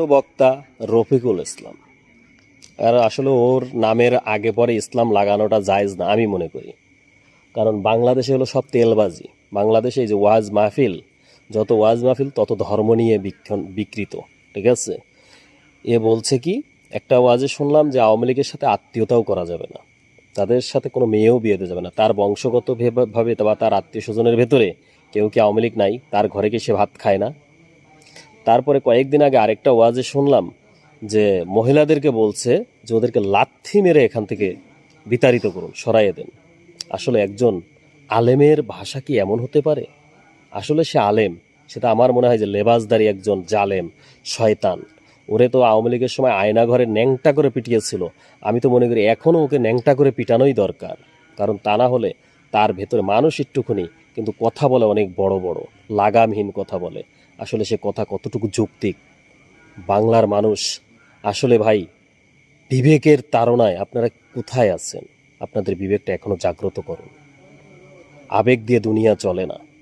বক্তা রফিকুল ইসলাম। আর আসলে ওর নামের আগে পরে ইসলাম লাগানোটা জায়েজ না, আমি মনে করি। কারণ বাংলাদেশে হলো সব তেলবাজি। বাংলাদেশে এই যে ওয়াজ মাহফিল, যত ওয়াজ মাহফিল, তত ধর্ম নিয়ে বিকৃত। ঠিক আছে? এ বলছে কি, একটা ওয়াজে শুনলাম যে আওয়ামী লীগের সাথে আত্মীয়তাও করা যাবে না। তাদের সাথে কোনো মেয়েও বিয়ে দিতে যাবে না। তার বংশগত ভাবে বা তার আত্মীয় স্বজনের ভেতরে কেউ কি আওয়ামী লীগ নাই? তার ঘরে কি সে ভাত খায় না? তারপরে কয়েকদিন আগে আরেকটা ওয়াজে শুনলাম যে মহিলাদেরকে বলছে যে ওদেরকে লাথি মেরে এখান থেকে বিতাড়িত করুন, সরাইয়ে দেন। আসলে একজন আলেমের ভাষা কি এমন হতে পারে? আসলে সে আলেম সেটা আমার মনে হয় যে লেবাসদারি একজন জালেম, শয়তান। ওরে তো আওয়ামী লীগের সময় আয়না ঘরে ন্যাংটা করে পিটিয়েছিল। আমি তো মনে করি এখনও ওকে ন্যাংটা করে পিটানোই দরকার। কারণ তা না হলে তার ভেতরে মানুষ একটুখানি কিন্তু কথা বলে অনেক বড় বড়, লাগামহীন কথা বলে। আসলে সে কথা কতটুকু যৌক্তিক? বাংলার মানুষ, আসলে ভাই, বিবেকের তাড়নায় আপনারা কোথায় আছেন? আপনাদের বিবেকটা এখনও জাগ্রত করুন। আবেগ দিয়ে দুনিয়া চলে না।